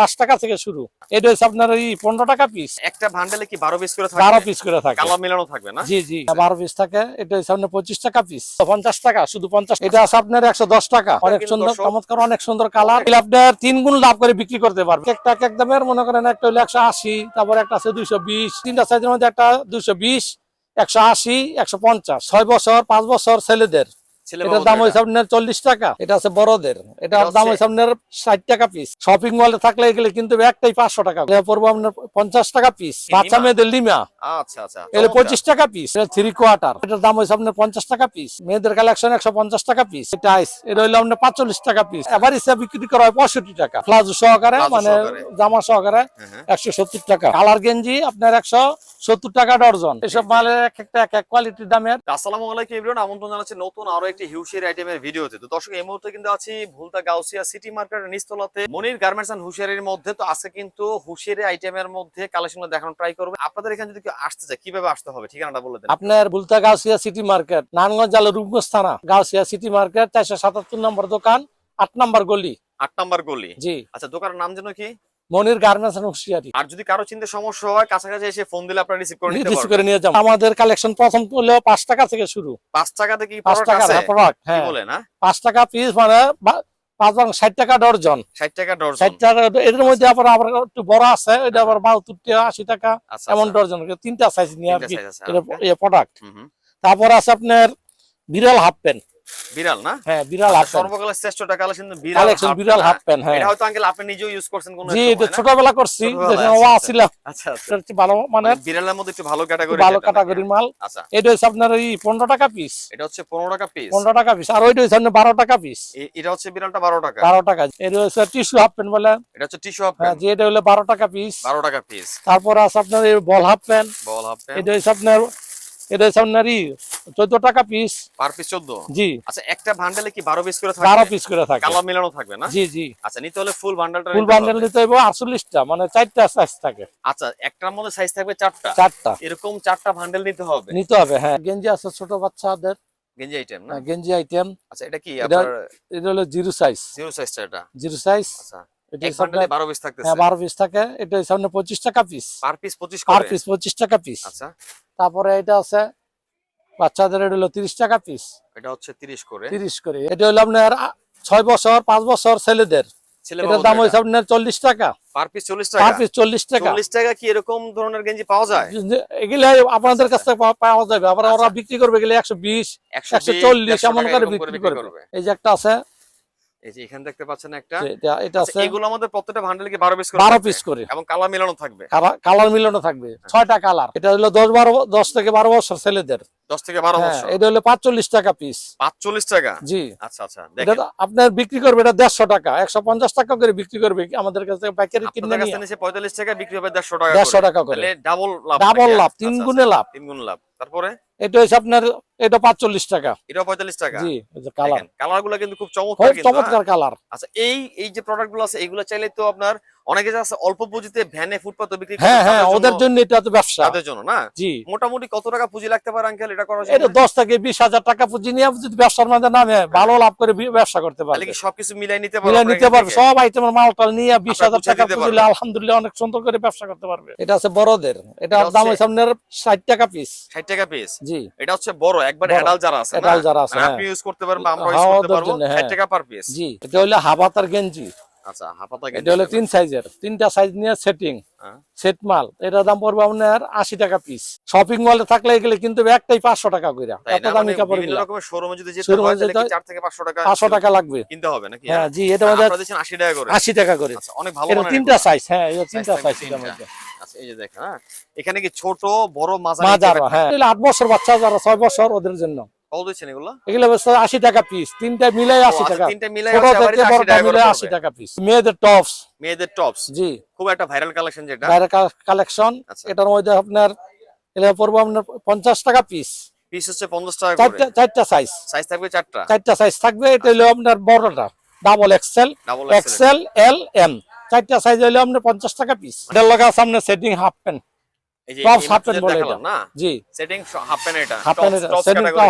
পাঁচ টাকা থেকে শুরু। এটা হচ্ছে আপনার ওই পনেরো টাকা পিস একটা ভান্ডেলে কি বারো পিস করে বারো পিস করে থাকে কালার মিলানো থাকবে না? জি জি। বারো পিস থাকে এটা হচ্ছে আপনার পঁচিশ টাকা পিস পঞ্চাশ টাকা শুধু পঞ্চাশ এটা আছে আপনার একশো দশ টাকা। অনেক সুন্দর চমৎকার অনেক সুন্দর কালার আপনার তিন গুণ লাভ করে বিক্রি করতে পারবে। একটা এক দামের মনে করেন একটা হলো একশো আশি তারপর একটা আছে দুইশো বিশ। তিনটা সাইজের মধ্যে একটা দুইশো বিশ একশো আশি একশো পঞ্চাশ। ছয় বছর পাঁচ বছর ছেলেদের। ছেলে এটার দাম হয়েছে আপনার চল্লিশ টাকা। এটা আছে বড়দের। এটার দাম হয়েছে আপনার ষাট টাকা পিস শপিং মলে থাকলে এগুলো কিন্তু একটাই পাঁচশো টাকা। পড়ব আপনার পঞ্চাশ টাকা পিস বাচ্চা মেয়েদের লিমা আচ্ছা আচ্ছা। এগুলো পঁচিশ টাকা পিস এটা থ্রি কোয়ার্টার এটার দাম হয়েছে আপনার পঞ্চাশ টাকা পিস মেয়েদের কালেকশন একশো পঞ্চাশ টাকা পিস এটা আইস এটা হইল আপনার পাঁচচল্লিশ টাকা পিস এবার হিসাবে বিক্রি করা হয় পঁয়ষট্টি টাকা। প্লাজো সহকারে মানে জামা সহকারে হ্যাঁ, হ্যাঁ। একশো সত্তর টাকা। কালার গেঞ্জি আপনার একশো সত্তর টাকা ডর্জন। এসব মালের এক একটা এক এক কোয়ালিটির দামের। আসসালামু আলাইকুম এভরিওয়ান আমন্ত্রণ জানাচ্ছি নতুন আরও একটি হিউশিয়ার আইটেমের ভিডিওতে। তো দর্শক এই মুহূর্তে কিন্তু আছি ভুলতা গাউসিয়া সিটি মার্কেটের নিচতলাতে মনির গার্মেন্টস এন্ড হুশিয়ারির মধ্যে তো আছে কিন্তু হুশিয়ারি আইটেমের মধ্যে কালেকশন দেখানো ট্রাই করবে। আপনাদের এখানে যদি কেউ আসতে চায় কীভাবে আসতে হবে? ঠিকানাটা বলে দেন। আপনার বুলতা গাউসিয়া সিটি মার্কেট নারায়ণগঞ্জ জেলার রূপগঞ্জ থানা গাউসিয়া সিটি মার্কেট চারশো সাতাত্তর নম্বর দোকান আট নম্বর গলি। আট নাম্বার গলি। জি। আচ্ছা দোকানের নাম যেন কি? মনির গার্মেন্টস এন্ড হুশিয়ারি আর যদি কারও চিন্তা সমস্যা হয় কাছাকাছি এসে ফোন দিলে আপনারা রিসিভ করে নিতে রিসিভ পারবেন। করে নিয়ে যাব। আমাদের কালেকশন প্রথম করলেও পাঁচ টাকা থেকে শুরু। পাঁচ টাকাতে কি পাঁচ প্রোডাক্ট টাকা আছে? প্রোডাক্ট কি হ্যাঁ। বলে না পাঁচ টাকা পিস মানে পাঁচ বাং ষাট টাকা ডর্জন। ষাট টাকা ষাট ডর্জন। টাকা এদের মধ্যে আবার আবার একটু বড় আছে এটা আবার বাহাত্তর টাকা আশি টাকা আচ্ছা এমন আচ্ছা। ডর্জন তিনটা সাইজ নিয়ে কি এটা okay. প্রোডাক্ট। তারপর আছে আপনার বিড়াল হাফ প্যান্ট বিড়াল না? হ্যাঁ বিড়াল হাফ সর্বকালের শ্রেষ্ঠটা কালেকশন বিড়াল কালেকশন বিড়াল pant, প্যান্ট হ্যাঁ। এটা হয়তো আঙ্কেল আপনি নিজেও ইউজ করছেন কোন জি এটা ছোটবেলা করছি যখন আচ্ছা, আচ্ছা। আচ্ছা এটা ভালো মানে মানে বিড়ালের মধ্যে একটু ভালো ক্যাটাগরি ভালো ক্যাটাগরির মাল। আচ্ছা। এটা হচ্ছে আপনার ওই পনেরো টাকা পিস এটা হচ্ছে পনেরো টাকা পিস টাকা পিস আর ওইটা হচ্ছে আপনার বারো টাকা পিস এটা হচ্ছে বিড়ালটা বারো টাকা। বারো টাকা। এটা হচ্ছে টিস্যু হাফ প্যান্ট বলে। এটা হচ্ছে টিস্যু হাফ হ্যাঁ, এটা হলো টাকা পিস বারো টাকা পিস তারপর আছে আপনার এই বল হাফ প্যান্ট বল হাফ এটা হচ্ছে আপনার এটা টাকা পিস পার পিস চোদ্দ? জি। আচ্ছা একটা ভান্ডেলে কি বারো পিস করে বারো থাকবে পিস করে থাকে। কালার মিলানো থাকবে না? জি জি। আচ্ছা নিতে হলে ফুল বান্ডালটা ফুল বান্ডেল নিতে হবে আটচল্লিশটা মানে চারটা সাইজ থাকে। আচ্ছা একটার মধ্যে সাইজ থাকবে চারটা? চারটা। এরকম চারটা ভান্ডেল নিতে হবে? নিতে হবে হ্যাঁ। গেঞ্জি আছে ছোট বাচ্চাদের। গেঞ্জি আইটেম না? হ্যাঁ, গেঞ্জি আইটেম আচ্ছা এটা কি এটা- আপনার এটা হলো জিরো সাইজ জিরো সাইজটা এটা? জিরো সাইজ আচ্ছা বারো পিস হ্যাঁ থাকে। এটা আপনার পঁচিশ টাকা পিস পার পিস পঁচিশ পার পিস পঁচিশ টাকা পিস আচ্ছা। তারপরে এটা আছে বাচ্চাদের এটা হলো তিরিশ টাকা পিস এটা হচ্ছে তিরিশ করে। তিরিশ করে। এটা হলো আপনার ছয় বছর পাঁচ বছর ছেলেদের। এটার দাম হয়েছে আপনার চল্লিশ টাকা। পার পিস চল্লিশ পার টাকা পিস চল্লিশ টাকা। চল্লিশ টাকা কি এরকম ধরনের গেঞ্জি পাওয়া যায়? এগুলো আপনাদের কাছ থেকে পাওয়া- যাবে। আবার ওরা আচ্ছা। বিক্রি করবে একশো বিশ একশো চল্লিশ এমন করে বিক্রি বিক্রি করবে। এই যে একটা আছে এই যে এখানে দেখতে পাচ্ছেন একটা এটা- আচ্ছা, আছে এগুলো আমাদের প্রত্যেকটা ভান্ডেল কি বারো পিস করে বারো থাকবে? পিস করে। এবং কালার মিলানো থাকবে? কালার মিলানো থাকবে। ছয়টা কালার এটা হলো দশ বারো দশ থেকে বারো বছর ছেলেদের। দশ থেকে বারো হ্যাঁ বছর? এটা হলো পাঁচচল্লিশ টাকা পিস পাঁচচল্লিশ টাকা? জি। আচ্ছা আচ্ছা দেখেন। আপনার বিক্রি করবে এটা দেড়শো টাকা। একশো পঞ্চাশ টাকা করে বিক্রি করবে আমাদের কাছে পাইকারি কিনে নিয়ে। নিচে পঁয়তাল্লিশ টাকা বিক্রি হবে দেড়শো টাকা দেড়শো করে। টাকা করে। তাহলে ডাবল লাভ ডাবল লাভ আচ্ছা, তিন আচ্ছা, গুণে লাভ। তিন গুণ লাভ। তারপরে? এটা হচ্ছে আপনার এটা পাঁচচল্লিশ টাকা। এটাও পঁয়তাল্লিশ টাকা? জি কালার কালারগুলো কিন্তু খুব চমৎকার কিন্তু, হ্যাঁ? চমৎকার কালার আচ্ছা এই এই যে প্রোডাক্টগুলো আছে এগুলো চাইলে তো আপনার অনেকে আছে অল্প পুঁজিতে ভ্যানে ফুটপাতে বিক্রি হ্যাঁ হ্যাঁ ওদের জন্য- এটা তো ব্যবসা। তাদের জন্য না? জি। মোটামুটি কত টাকা পুঁজি লাগতে পারে আঙ্কেল? এটা করার এটা জন্য? দশ থেকে বিশ হাজার টাকা পুঁজি নিয়ে যদি ব্যবসার মধ্যে নামে ভালো লাভ করে ব্যবসা করতে তাহলে কি সবকিছু মিলাই নিতে পারবে নিতে পারবে। সব আইটেমের মালটাল নিয়ে বিশ আপনারা হাজার গুছিয়ে টাকা পুঁজি। আলহামদুলিল্লাহ অনেক সুন্দর করে ব্যবসা করতে পারবে। এটা আছে বড়দের। এটা দাম হচ্ছে- হচ্ছে আপনার ষাট টাকা পিস ষাট টাকা পিস জি। এটা হচ্ছে বড় একবার বড়। যারা আছে যারা আছে, মানে হ্যাঁ। আপনি ইউজ করতে পারবেন আমরা ইউজ করতে পারব 60 হ্যাঁ। টাকা পার পিস জি। এটা হলো হাবাতার গেঞ্জি। আচ্ছা হাফাতা এটা হলো তিন সাইজের তিনটা সাইজ নিয়ে সেটিং হ্যাঁ। সেট মাল। এটার দাম পড়বে আপনার আশি টাকা পিস শপিং মলে থাকলে এগুলো কিন্তু একটাই পাঁচশো টাকা করে এত দামি মানে কাপড় শোরুমে যদি হয় যেতে 4 থেকে 500 টাকা পাঁচশো টাকা লাগবে। কিনতে হবে নাকি? হ্যাঁ জি এটা দিচ্ছেন 80 টাকা করে। আশি টাকা করে। আচ্ছা অনেক ভালো তিনটা সাইজ হ্যাঁ এটা তিনটা সাইজ আচ্ছা এই যে দেখেন হ্যাঁ এখানে কি ছোট বড় মাঝারি মাজার হ্যাঁ আট বছর বাচ্চা যারা ছয় বছর ওদের জন্য। কত এগুলো? এগুলো হচ্ছে আশি টাকা পিস তিনটা মিলাই ও, আশি আচ্ছা, টাকা। তিনটা মিলাই হচ্ছে 80 টাকা পিস মেয়েদের টপস মেয়েদের টপস জি। খুব একটা ভাইরাল কালেকশন যেটা। কালেকশন আচ্ছা। এটার মধ্যে আপনার এটা পড়ব আপনার পঞ্চাশ টাকা পিস পিস হচ্ছে 50 টাকা চারটা করে। চারটা সাইজ সাইজ থাকবে চারটা? চারটা সাইজ থাকবে। এটা হলো আপনার বড়টা। Double XL XL L M চারটা সাইজ হলো আপনার পঞ্চাশ টাকা পিস এটার লগা সামনে সেটিং হাফ প্যান্ট বলে না? জি। সেটিং হাফ প্যান্ট এটা হাফ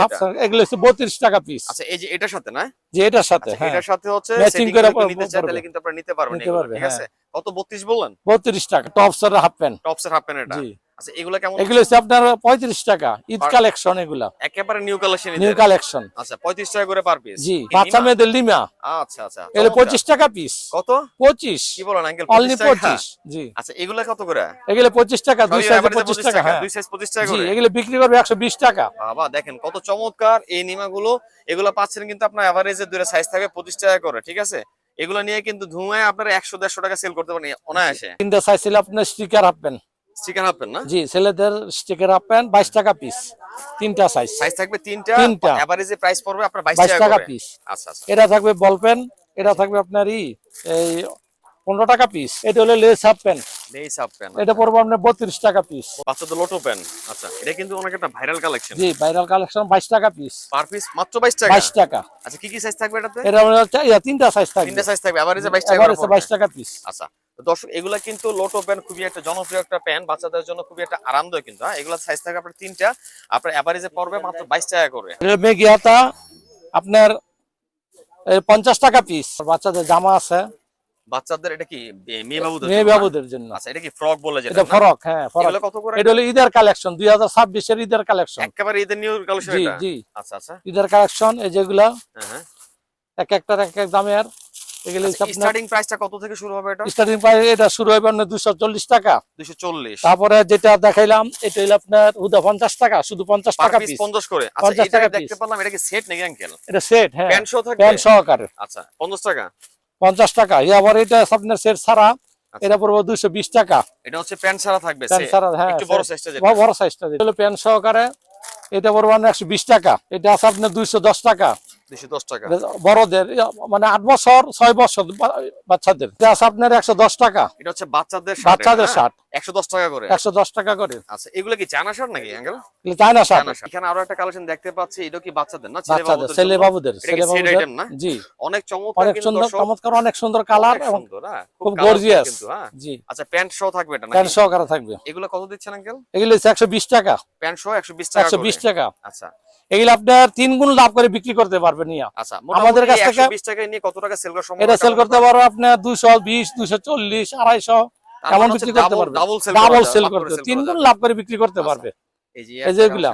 হাফ। এগুলো হচ্ছে বত্রিশ টাকা পিস আচ্ছা এই যে এটার সাথে না? যে এটার সাথে আচ্ছা হ্যাঁ। এটার সাথে হচ্ছে সেটিং করে নিতে চাই তাহলে কিন্তু আপনারা নিতে পারবেন ঠিক হ্যাঁ। আছে? কত 32 বললেন? বত্রিশ টাকা টপস এর হাফ প্যান্ট টপসের হাফ প্যান্ট এটা। জি। আচ্ছা এগুলো কেমন এগুলো হচ্ছে আপনার পঁয়ত্রিশ টাকা ঈদ কালেকশন এগুলা। একেবারে নিউ কালেকশন নিউ কালেকশন আচ্ছা 35 টাকা করে পার পিস জি বাচ্চা মেয়েদের লিমা আচ্ছা আচ্ছা এগুলো টাকা পিস কত? পঁচিশ। কি বলেন আঙ্কেল অনলি 25 পঁচিশ জি। আচ্ছা এগুলা কত করে? এগুলো পঁচিশ টাকা দুই সাইজে average পঁচিশ 25 টাকা হ্যাঁ। দুই সাইজ 25 টাকা জি করে। এগুলো বিক্রি করবে একশো বিশ টাকা। বাবা দেখেন কত চমৎকার। এই নিমাগুলো এগুলো পাচ্ছেন কিন্তু আপনার এভারেজে দুটো সাইজ থাকবে 25 টাকা করে ঠিক আছে? এগুলো নিয়ে কিন্তু ধুমায় আপনারা 100 150 টাকা সেল করতে পারেন অনায়াসে। তিনটা সাইজ ছিল আপনার স্টিকার হাফ প্যান্ট স্টিকার হাফেন না? জি ছেলেদের স্টিকার হাফ প্যান্ট বাইশ টাকা পিস তিনটা সাইজ সাইজ থাকবে তিনটা তিনটা। এভারেজে প্রাইস পড়বে আপনার 22 টাকা পিস আচ্ছা আচ্ছা। এটা থাকবে বল পেন এটা থাকবে আপনার এই পনেরো টাকা পিস এটা হলো লেস হাফ প্যান্ট এই সাব পেন এটা পড়ব আপনার বত্রিশ টাকা পিস বাচ্চাদের লোটো পেন আচ্ছা। এটা কিন্তু অনেক একটা ভাইরাল কালেকশন জি ভাইরাল কালেকশন বাইশ টাকা পিস পার পিস মাত্র 22 টাকা? বাইশ টাকা। আচ্ছা কি কি সাইজ থাকবে এটাতে? এটা তিনটা সাইজ থাকবে। তিনটা সাইজ থাকবে এভারেজে 22 টাকা এবার করে বাইশ পড়বে। টাকা পিস আচ্ছা। তো দর্শক এগুলা কিন্তু লোটো প্যান খুবই একটা জনপ্রিয় একটা প্যান্ট বাচ্চাদের জন্য খুবই একটা আরামদায়ক কিন্তু হ্যাঁ? এগুলা সাইজ থাকে আপনার তিনটা আপনার এভারেজে পড়বে মাত্র বাইশ টাকা করে। হাতা আপনার পঞ্চাশ টাকা পিস বাচ্চাদের জামা আছে। বাচ্চাদের এটা কি মেয়ে বাবুদের মেয়ে বাবুদের জন্য। আচ্ছা এটা কি ফ্রক বলে যেটা এটা? ফরক হ্যাঁ ফরক এগুলো কত করে? এটা হলো ঈদের কালেকশন ঈদের কালেকশন একেবারে ঈদের নিউ কালেকশন এটা? জি। আচ্ছা আচ্ছা। ঈদের কালেকশন এই যেগুলা হ্যাঁ হ্যাঁ। এক একটার এক এক দামের। এগুলো স্টার্টিং প্রাইসটা কত থেকে শুরু হবে এটা? স্টার্টিং প্রাইস এটা শুরু হবে আপনার দুশো চল্লিশ টাকা। 240 তারপরে যেটা দেখাইলাম এটা হলো আপনার হুদা পঞ্চাশ টাকা শুধু পঞ্চাশ পার টাকা পিস পিস 50 করে। আচ্ছা এটা টাকা দেখতে পেলাম এটা কি সেট নাকি আঙ্কেল? এটা সেট হ্যাঁ। প্যান্ট সহ থাকবে? প্যান্ট সহকারে। আচ্ছা 50 টাকা? পঞ্চাশ টাকা। এই আবার এটা আপনার সেট ছাড়া এটা পড়ব দুশো বিশ টাকা। এটা হচ্ছে প্যান্ট ছাড়া থাকবে প্যান্ট ছাড়া হ্যাঁ একটু বড় set। সাইজটা যেটা বড়- বড় সাইজটা হলো প্যান্ট সহকারে। এটা পড়ব টাকা। এটা আছে আপনার দুইশো দশ টাকা। 210 টাকা। বড়দের মানে আট বছর ছয় বছর বাচ্চাদের। আপনার একশো দশ টাকা। এটা হচ্ছে বাচ্চাদের বাচ্চাদের শার্ট। একশো দশ টাকা করে। একশো দশ টাকা করে। আচ্ছা এগুলো কি চায়না শার্ট নাকি আঙ্কেল? চায়না শার্ট এখানে আরও একটা কালেকশন দেখতে পাচ্ছি এটা কি বাচ্চাদের না বাচ্চাদের ছেলে বাবুদের ছেলে বাবুদের? জি। অনেক চমৎকার অনেক সুন্দর চমৎকার অনেক সুন্দর কালার এবং হ্যাঁ। খুব গর্জিয়াস হ্যাঁ। জি। আচ্ছা প্যান্ট সহ থাকবে এটা প্যান্ট নাকি সহকারে থাকবে। এগুলো কত দিচ্ছেন আঙ্কেল? এগুলো হচ্ছে একশো বিশ টাকা। প্যান্ট সহ একশো বিশ টাকা একশো করে। বিশ টাকা। আচ্ছা। এগুলো আপনার তিন গুণ লাভ করে বিক্রি করতে পারবেন ইয়া আচ্ছা আমাদের কাছ থেকে- একশো বিশ টাকায় নিয়ে কত টাকা সেল করা সম্ভব এটা সেল করতে পারো বিশ দুশো চল্লিশ আড়াইশো। এমন বিক্রি করতে পারবে? ডাবল সেল করতে তিন গুণ লাভ করে বিক্রি করতে আচ্ছা। পারবে। এই যে এই এগুলা।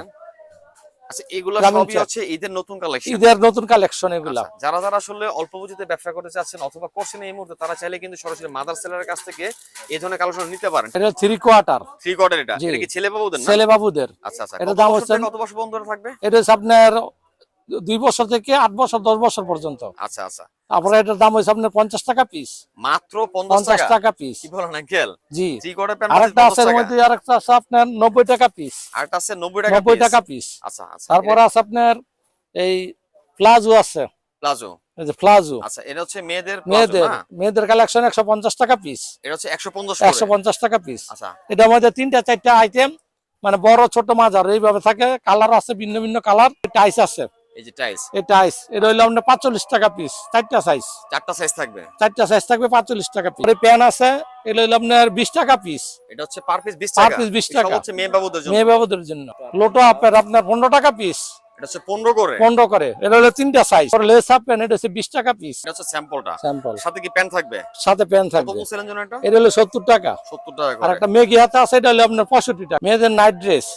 আচ্ছা এগুলা সবই হচ্ছে। ঈদের নতুন কালেকশন ঈদের নতুন কালেকশন এগুলা। যারা যারা আসলে অল্প পুঁজিতে ব্যবসা করতে চাচ্ছেন অথবা করছেন এই মুহূর্তে তারা চাইলে কিন্তু সরাসরি মাদার সেলারের কাছ থেকে এই ধরনের কালেকশন নিতে পারেন। এটা কোয়ার্টার থ্রি কোয়ার্টার এটা? জি। এটা কি ছেলে বাবুদের ছেলে বাবুদের। আচ্ছা আচ্ছা এটার দাম হচ্ছে- কত বছর বন্ধ থাকবে? এটা হচ্ছে আপনার দুই বছর থেকে আট বছর দশ বছর পর্যন্ত। আচ্ছা আচ্ছা। তারপরে এটার দাম হচ্ছে আপনার পঞ্চাশ টাকা পিস মাত্র পঞ্চাশ টাকা? পিস কি বলেন আঙ্কেল? জি। আরেকটা আছে মধ্যে আরেকটা আছে আপনার নব্বই টাকা পিস আরেকটা আছে নব্বই টাকা নব্বই টাকা পিস আচ্ছা আচ্ছা। তারপরে আছে আপনার এই প্লাজো আছে। প্লাজো প্লাজো আচ্ছা এটা হচ্ছে মেয়েদের মেয়েদের মেয়েদের কালেকশন একশো পঞ্চাশ টাকা পিস এটা হচ্ছে একশো পঞ্চাশ একশো পঞ্চাশ টাকা পিস আচ্ছা। এটার মধ্যে তিনটা চারটা আইটেম মানে বড় ছোট মাঝার এইভাবে থাকে। কালার আছে ভিন্ন ভিন্ন কালার টাইস আছে। এই যে টাইস এই টাইস এটা হইল আপনার পাঁচচল্লিশ টাকা পিস চারটা সাইজ চারটা সাইজ থাকবে? চারটা সাইজ থাকবে পাঁচচল্লিশ টাকা পিস প্যান আছে এটা হইল আপনার বিশ টাকা পিস এটা হচ্ছে পার পিস বিশ Per টাকা? piece 20 টাকা। হচ্ছে মেয়ে বাবুদের জন্য। মেয়ে বাবুদের জন্য। লোটো আপের আপনার পনেরো টাকা পিস এটা হচ্ছে পনেরো করে। পনেরো করে। এটা হলো তিনটা সাইজ লেস হাফ প্যান্ট এটা হচ্ছে বিশ টাকা পিস এটা হচ্ছে স্যাম্পলটা স্যাম্পল সাথে কি প্যান্ট থাকবে? সাথে প্যান্ট কত থাকবে। বলছিলেন যেন এটা? এটা হলো সত্তর টাকা। সত্তর টাকা আর একটা মেগি হাতে আছে এটা হলো আপনার পঁয়ষট্টি টাকা। মেয়েদের নাইট ড্রেস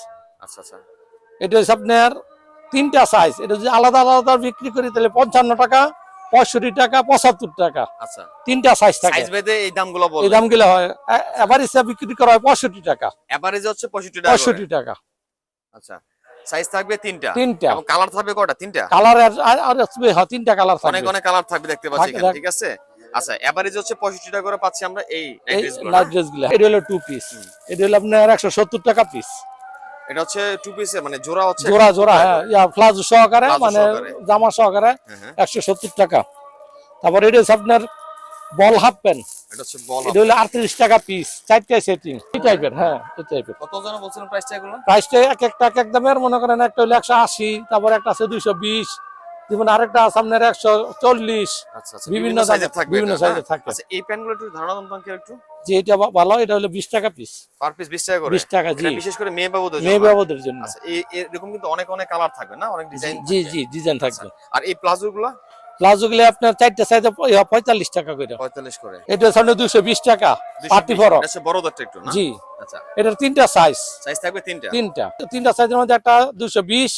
আচ্ছা আচ্ছা। এটা হচ্ছে আপনার তিনটা সাইজ এটা যদি আলাদা আলাদা বিক্রি করি তাহলে পঞ্চান্ন টাকা পঁয়ষট্টি টাকা পঁচাত্তর টাকা। আচ্ছা। তিনটা সাইজ থাকে। এই দামগুলো এই দামগুলো হয়। বিক্রি করা হয় পঁয়ষট্টি টাকা। এভারেজ হচ্ছে পঁয়ষট্টি টাকা পঁয়ষট্টি টাকা। আচ্ছা। সাইজ থাকবে তিনটা। তিনটা। এবং কালার থাকবে কয়টা তিনটা? কালার আর হ্যাঁ তিনটা কালার অনেক থাকবে। অনেক কালার থাকবে দেখতে পাচ্ছি। ঠিক আছে? আচ্ছা এভারেজ হচ্ছে পঁয়ষট্টি টাকা করে পাচ্ছি আমরা এই ড্রেসগুলো এটা হলো টু পিস এটা হলো আপনার একশো সত্তর টাকা পিস এটা হচ্ছে টু পিসে মানে জোড়া হচ্ছে জোড়া জোড়া হ্যাঁ ইয়া প্লাজো সহকারে মানে জামা সহকারে হ্যাঁ, হ্যাঁ। একশো সত্তর টাকা। তারপর এটা হচ্ছে আপনার বল হাফ প্যান্ট এটা হচ্ছে বল এটা হলো আটত্রিশ টাকা পিস চারটায় সেটিং এই টাইপের হ্যাঁ এই টাইপের কত জন বলছিলেন প্রাইসটা এগুলো প্রাইসটা এক একটা এক এক দামের মনে করেন একটা হলো একশো আশি তারপর একটা আছে দুইশো বিশ যেমন আরেকটা আছে আপনার একশো চল্লিশ। আচ্ছা আচ্ছা বিভিন্ন দামের, থাকবে বিভিন্ন এটা, সাইজের না? থাকে। আচ্ছা এই প্যান্টগুলো একটু ধারণা দাম কি একটু। যে এটা ভালো এটা হলো বিশ টাকা পিস পার পিস 20 টাকা করে? বিশ টাকা জি। বিশেষ করে মেয়ে বাবুদের মেয়ে বাবুদের জন্য। আচ্ছা এই এরকম কিন্তু অনেক অনেক কালার থাকবে না? অনেক ডিজাইন জি জি ডিজাইন থাকবে। আর এই প্লাজো গুলো প্লাজো গুলো আপনার চারটা সাইজে পঁয়তাল্লিশ টাকা করে। 45 করে। এটা সামনে দুশো বিশ টাকা 220 পার্টি ফরক। এটা হচ্ছে বড়দেরটা একটু জি। আচ্ছা। এটার তিনটা সাইজ সাইজ থাকবে তিনটা? তিনটা। তিনটা সাইজের মধ্যে একটা দুশো বিশ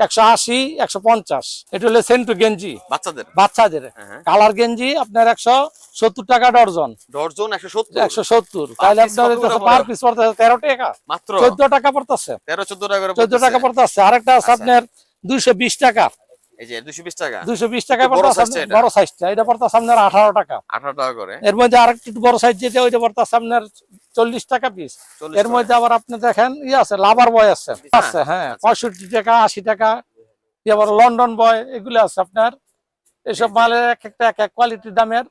একশো আশি একশো পঞ্চাশ। এটা হলো সেন্টু গেঞ্জি। বাচ্চাদের? বাচ্চাদের। হ্যাঁ, হ্যাঁ। কালার গেঞ্জি আপনার একশো সত্তর টাকা ডর্জন। ডর্জন একশো সত্তর? তাহলে piece আপনার পার পিস পড়তেছে তেরো টাকা। মাত্র? চোদ্দ টাকা পড়তেছে। 13 14 টাকা চোদ্দ টাকা পড়তেছে। আরেকটা আছে আচ্ছা। আপনার দুইশো বিশ টাকা। এই যে 220 টাকা? দুইশো বিশ টাকা একটু বড় পড়তেছে size টা এটা? বড় সাইজটা এটা পড়তেছে আপনার আঠারো টাকা। 18 টাকা করে। এর মধ্যে আরেকটু বড় সাইজ যেটা ওইটা পড়তেছে আপনার চল্লিশ টাকা পিস এর মধ্যে আবার আপনি দেখেন ই আছে লাভার বয় আছে। হ্যাঁ, আছে হ্যাঁ। পঁয়ষট্টি টাকা আশি টাকা। আবার লন্ডন বয় এগুলো আছে আপনার। এসব মালের এক একটা এক এক কোয়ালিটির দামের।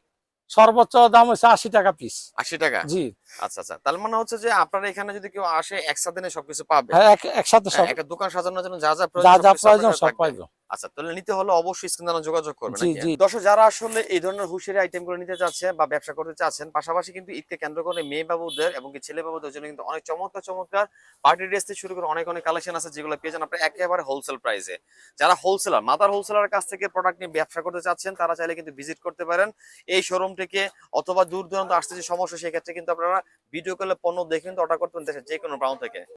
সর্বোচ্চ দাম হচ্ছে আশি টাকা পিস 80 টাকা? জি। আচ্ছা আচ্ছা। তার মানে হচ্ছে যে আপনারা এখানে যদি কেউ আসে একসাথে সবকিছু পাবে। হ্যাঁ এক- একসাথে সব একটা দোকান সাজানোর জন্য যা যা যা প্রয়োজন যা প্রয়োজন সব। পাইবো। আচ্ছা তাহলে নিতে হলে অবশ্যই স্ক্রিনে যোগাযোগ করবেন। দর্শক যারা আসলে এই ধরনের হুঁশিয়ারি আইটেমগুলো নিতে চাচ্ছেন বা ব্যবসা করতে চাচ্ছেন পাশাপাশি কিন্তু ঈদকে কেন্দ্র করে মেয়ে বাবুদের এবং ছেলে বাবুদের জন্য কিন্তু অনেক চমৎকার চমৎকার পার্টি ড্রেস থেকে শুরু করে অনেক অনেক কালেকশন আছে যেগুলো পেয়ে যান আপনার একেবারে হোলসেল প্রাইসে যারা হোলসেলার মাদার হোলসেলার কাছ থেকে প্রোডাক্ট নিয়ে ব্যবসা করতে চাচ্ছেন তারা চাইলে কিন্তু ভিজিট করতে পারেন। এই শোরুম থেকে অথবা দূর দূরান্ত আসতে যে সমস্যা সেক্ষেত্রে কিন্তু আপনারা ভিডিও কলে পণ্য দেখে কিন্তু অর্ডার করতে পারেন যে কোনো প্রান্ত থেকে।